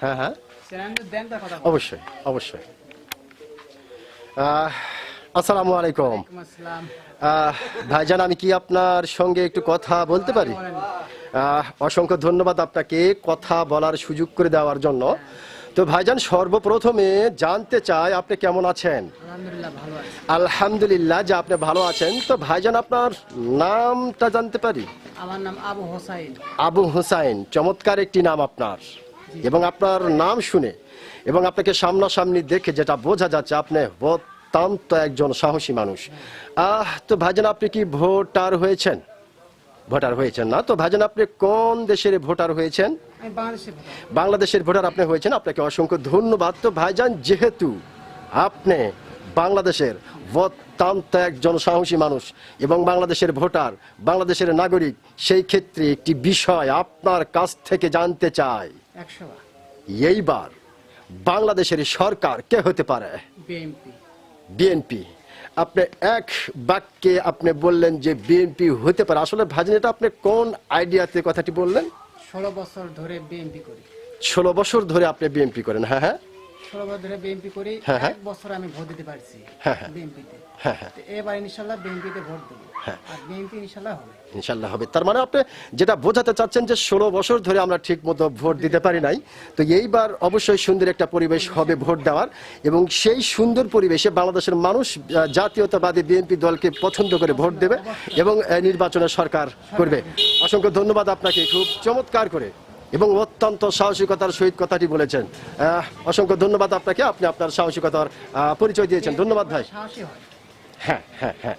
হ্যাঁ হ্যাঁ। অবশ্যই অবশ্যই। আসসালামু আলাইকুম। ভাইজান, আমি কি আপনার সঙ্গে একটু কথা বলতে পারি? অসংখ্য ধন্যবাদ আপনাকে কথা বলার সুযোগ করে দেওয়ার জন্য। তো ভাইজান সর্বপ্রথমে জানতে চাই আপনি কেমন আছেন? আলহামদুলিল্লাহ যে আপনি ভালো আছেন। তো ভাইজান আপনার নামটা জানতে পারি? আমার নাম আবু হোসাইন। আবু হুসাইন চমৎকার একটি নাম আপনার। এবং আপনার নাম শুনে এবং আপনাকে সামনাসামনি দেখে যেটা বোঝা যাচ্ছে আপনি অত্যন্ত একজন সাহসী মানুষ। আহ তো ভাইজান আপনি কি ভোটার হয়েছেন? ভোটার হয়েছেন না। তো ভাইজান আপনি কোন দেশের ভোটার হয়েছেন। বাংলাদেশের ভোটার। আপনি হয়েছেন আপনাকে অসংখ্য ধন্যবাদ। তো ভাইজান যেহেতু আপনি বাংলাদেশের অত্যন্ত একজন সাহসী মানুষ এবং বাংলাদেশের ভোটার বাংলাদেশের নাগরিক সেই ক্ষেত্রে একটি বিষয় আপনার কাছ থেকে জানতে চাই। এইবার বাংলাদেশের সরকার কে হতে পারে? বিএনপি। আপনি এক বাক্যে আপনি বললেন যে বিএনপি হতে পারে। আসলে ভাজন এটা আপনি কোন আইডিয়াতে কথাটি বললেন? ষোলো বছর ধরে বিএনপি করি। ষোলো বছর ধরে আপনি বিএনপি করেন হ্যাঁ হ্যাঁ। ষোলো বছর ধরে বিএনপি করি। এক বছর আমি ভোট দিতে পারছি। বিএনপিতে এবার ইনশাল্লাহ বিএনপিতে ভোট দেবো। আর বিএনপি ইনশাল্লাহ হবে। ইনশাল্লাহ হবে। তার মানে আপনি যেটা বোঝাতে চাচ্ছেন যে ষোলো বছর ধরে আমরা ঠিক মতো ভোট দিতে পারি নাই তো এইবার অবশ্যই সুন্দর একটা পরিবেশ হবে ভোট দেওয়ার এবং সেই সুন্দর পরিবেশে বাংলাদেশের মানুষ জাতীয়তাবাদী বিএনপি দলকে পছন্দ করে ভোট দেবে এবং নির্বাচনে সরকার করবে। অসংখ্য ধন্যবাদ আপনাকে। খুব চমৎকার করে। এবং অত্যন্ত সাহসিকতার সহিত কথাটি বলেছেন। অসংখ্য ধন্যবাদ আপনাকে। আপনি আপনার সাহসিকতার পরিচয় দিয়েছেন। ধন্যবাদ ভাই। হ্যাঁ হ্যাঁ হ্যাঁ।